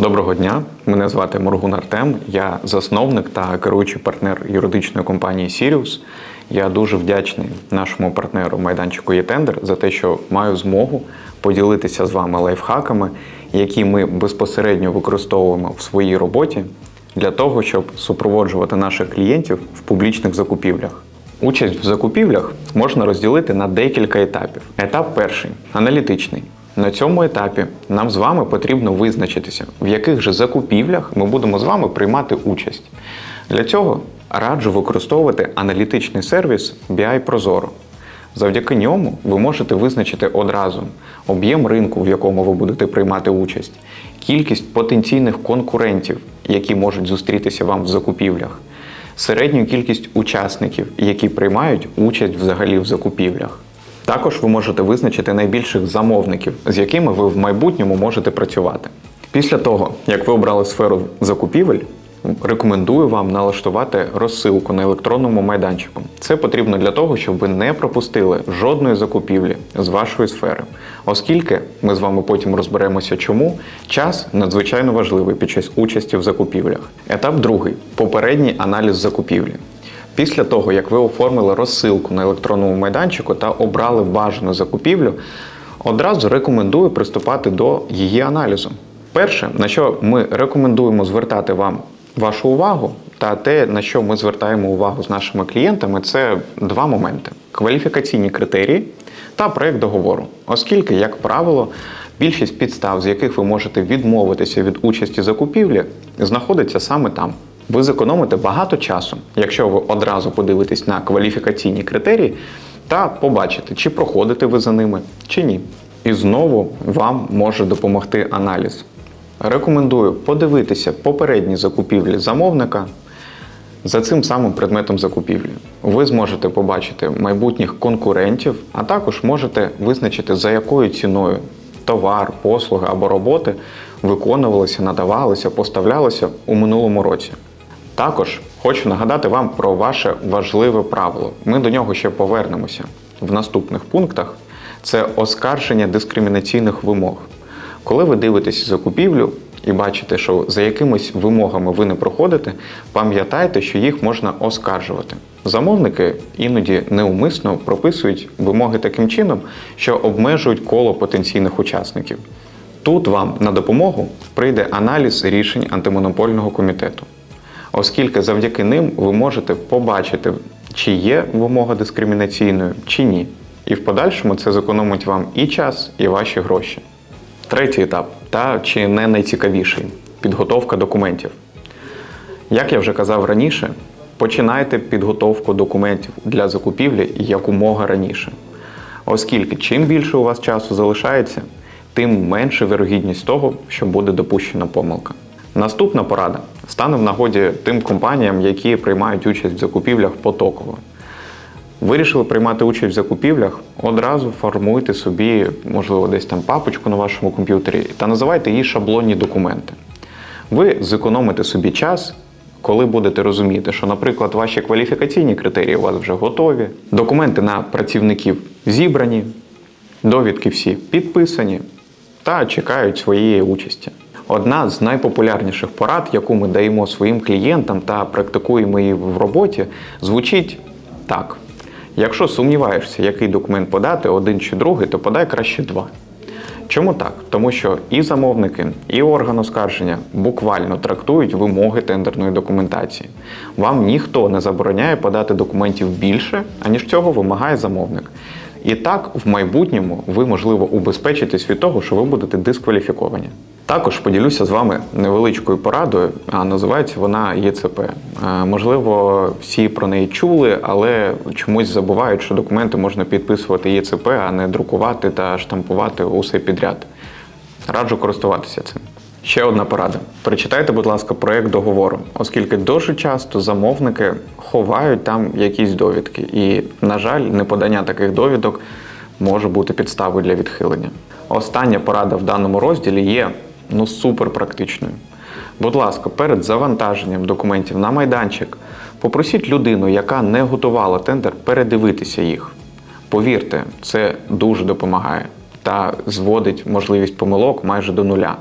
Доброго дня, мене звати Моргун Артем. Я засновник та керуючий партнер юридичної компанії Sirius. Я дуже вдячний нашому партнеру майданчику «Єтендер» за те, що маю змогу поділитися з вами лайфхаками, які ми безпосередньо використовуємо в своїй роботі для того, щоб супроводжувати наших клієнтів в публічних закупівлях. Участь в закупівлях можна розділити на декілька етапів. Етап перший аналітичний. На цьому етапі нам з вами потрібно визначитися, в яких же закупівлях ми будемо з вами приймати участь. Для цього раджу використовувати аналітичний сервіс BI Prozoro. Завдяки ньому ви можете визначити одразу об'єм ринку, в якому ви будете приймати участь, кількість потенційних конкурентів, які можуть зустрітися вам в закупівлях, середню кількість учасників, які приймають участь взагалі в закупівлях. Також ви можете визначити найбільших замовників, з якими ви в майбутньому можете працювати. Після того, як ви обрали сферу закупівель, рекомендую вам налаштувати розсилку на електронному майданчику. Це потрібно для того, щоб ви не пропустили жодної закупівлі з вашої сфери, оскільки ми з вами потім розберемося, чому час надзвичайно важливий під час участі в закупівлях. Етап другий попередній аналіз закупівлі. Після того, як ви оформили розсилку на електронному майданчику та обрали бажану закупівлю, одразу рекомендую приступати до її аналізу. Перше, на що ми рекомендуємо звертати вам вашу увагу, та те, на що ми звертаємо увагу з нашими клієнтами, це два моменти: кваліфікаційні критерії та проект договору. Оскільки, як правило, більшість підстав, з яких ви можете відмовитися від участі закупівлі, знаходиться саме там. Ви зекономите багато часу, якщо ви одразу подивитесь на кваліфікаційні критерії та побачите, чи проходите ви за ними, чи ні. І знову вам може допомогти аналіз. Рекомендую подивитися попередні закупівлі замовника за цим самим предметом закупівлі. Ви зможете побачити майбутніх конкурентів, а також можете визначити, за якою ціною товар, послуги або роботи виконувалися, надавалися, поставлялися у минулому році. Також хочу нагадати вам про ваше важливе правило. Ми до нього ще повернемося в наступних пунктах. Це оскарження дискримінаційних вимог. Коли ви дивитесь закупівлю і бачите, що за якимись вимогами ви не проходите, пам'ятайте, що їх можна оскаржувати. Замовники іноді неумисно прописують вимоги таким чином, що обмежують коло потенційних учасників. Тут вам на допомогу прийде аналіз рішень антимонопольного комітету оскільки завдяки ним ви можете побачити, чи є вимога дискримінаційною, чи ні. І в подальшому це зекономить вам і час, і ваші гроші. Третій етап, та чи не найцікавіший підготовка документів. Як я вже казав раніше, починайте підготовку документів для закупівлі якомога раніше. Оскільки чим більше у вас часу залишається, тим менше вірогідність того, що буде допущена помилка. Наступна порада стане в нагоді тим компаніям, які приймають участь в закупівлях потоково. Вирішили приймати участь в закупівлях, одразу формуйте собі, можливо, десь там папочку на вашому комп'ютері та називайте її шаблонні документи. Ви зекономите собі час, коли будете розуміти, що, наприклад, ваші кваліфікаційні критерії у вас вже готові, документи на працівників зібрані, довідки всі підписані та чекають своєї участі. Одна з найпопулярніших порад, яку ми даємо своїм клієнтам та практикуємо її в роботі, звучить так: якщо сумніваєшся, який документ подати, один чи другий, то подай краще два. Чому так? Тому що і замовники, і орган оскарження буквально трактують вимоги тендерної документації. Вам ніхто не забороняє подати документів більше, аніж цього вимагає замовник. І так, в майбутньому ви, можливо, убезпечитесь від того, що ви будете дискваліфіковані. Також поділюся з вами невеличкою порадою, а називається вона ЄЦП. Е, Можливо, всі про неї чули, але чомусь забувають, що документи можна підписувати ЄЦП, а не друкувати та штампувати усе підряд. Раджу користуватися цим. Ще одна порада. Прочитайте, будь ласка, проєкт договору, оскільки дуже часто замовники ховають там якісь довідки. І, на жаль, неподання таких довідок може бути підставою для відхилення. Остання порада в даному розділі є ну супер практичною. Будь ласка, перед завантаженням документів на майданчик попросіть людину, яка не готувала тендер, передивитися їх. Повірте, це дуже допомагає та зводить можливість помилок майже до нуля.